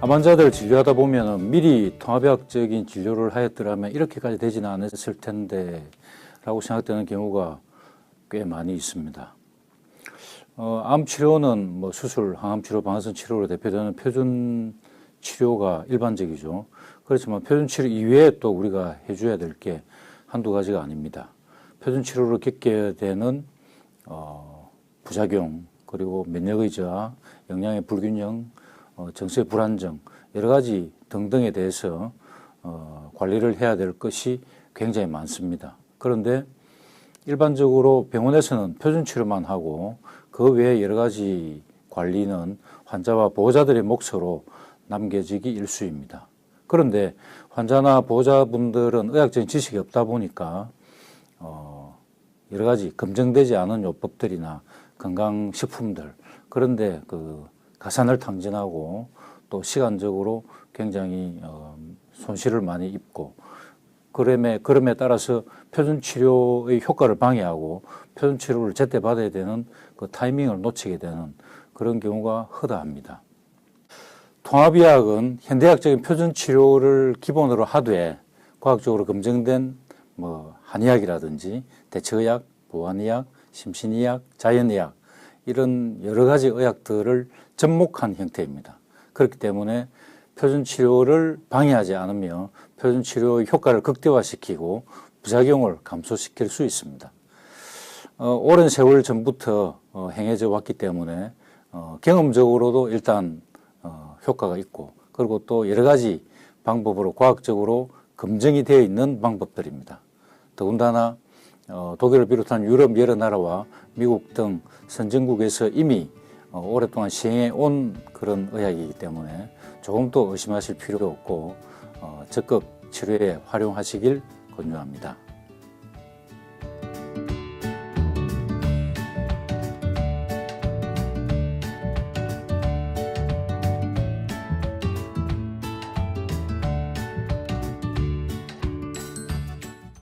암 환자들 진료하다 보면 미리 통합의학적인 진료를 하였더라면 이렇게까지 되지는 않았을 텐데 라고 생각되는 경우가 꽤 많이 있습니다. 어, 암 치료는 뭐 수술, 항암 치료, 방사선 치료로 대표되는 표준 치료가 일반적이죠. 그렇지만 표준 치료 이외에 또 우리가 해줘야 될 게 한두 가지가 아닙니다. 표준 치료로 겪게 되는 어, 부작용 그리고 면역의 저하, 영양의 불균형, 어, 정서의 불안정 여러 가지 등등에 대해서 어, 관리를 해야 될 것이 굉장히 많습니다. 그런데 일반적으로 병원에서는 표준 치료만 하고 그 외에 여러 가지 관리는 환자와 보호자들의 몫으로 남겨지기 일수입니다. 그런데 환자나 보호자분들은 의학적인 지식이 없다 보니까 어, 여러 가지 검증되지 않은 요법들이나 건강식품들 그런데 그 가산을 탕진하고 또 시간적으로 굉장히 어, 손실을 많이 입고 그럼에 그럼에 따라서 표준 치료의 효과를 방해하고 표준 치료를 제때 받아야 되는 그 타이밍을 놓치게 되는 그런 경우가 허다합니다. 통합의학은 현대학적인 표준 치료를 기본으로 하되 과학적으로 검증된 뭐 한의학이라든지 대체의학, 보안의학, 심신의학, 자연의학 이런 여러 가지 의학들을 접목한 형태입니다. 그렇기 때문에 표준 치료를 방해하지 않으며 표준 치료의 효과를 극대화시키고 부작용을 감소시킬 수 있습니다. 어, 오랜 세월 전부터 어, 행해져 왔기 때문에 어, 경험적으로도 일단 어, 효과가 있고 그리고 또 여러 가지 방법으로 과학적으로 검증이 되어 있는 방법들입니다. 더군다나 어, 독일을 비롯한 유럽 여러 나라와 미국 등 선진국에서 이미 어, 오랫동안 시행해 온 그런 의학이기 때문에 조금 더 의심하실 필요가 없고 어, 적극 치료에 활용하시길 권유합니다.